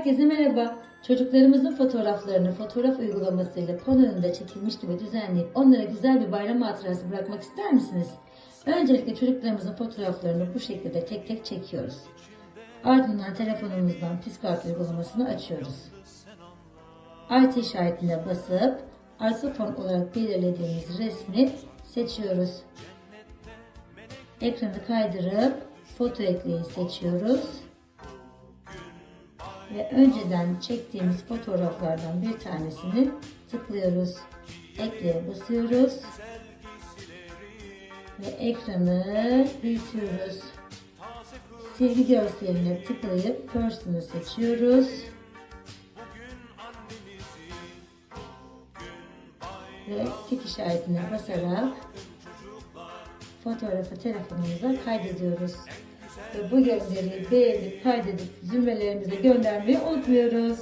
Herkese merhaba. Çocuklarımızın fotoğraflarını fotoğraf uygulamasıyla pano önünde çekilmiş gibi düzenleyip onlara güzel bir bayram hatırası bırakmak ister misiniz? Öncelikle çocuklarımızın fotoğraflarını bu şekilde tek tek çekiyoruz. Ardından telefonumuzdan Piskart uygulamasını açıyoruz. Artı işaretine basıp arka fon olarak belirlediğimiz resmi seçiyoruz. Ekranı kaydırıp foto ekleyi seçiyoruz. Ve önceden çektiğimiz fotoğraflardan bir tanesini tıklıyoruz. Ekleye basıyoruz. Ve ekranı büyütüyoruz. Silgi görseline tıklayıp Person'ı seçiyoruz. Ve tik işaretine basarak fotoğrafı telefonumuza kaydediyoruz. Ve bu gönderiyi beğenip kaydedip zümrelerimize göndermeyi unutmuyoruz.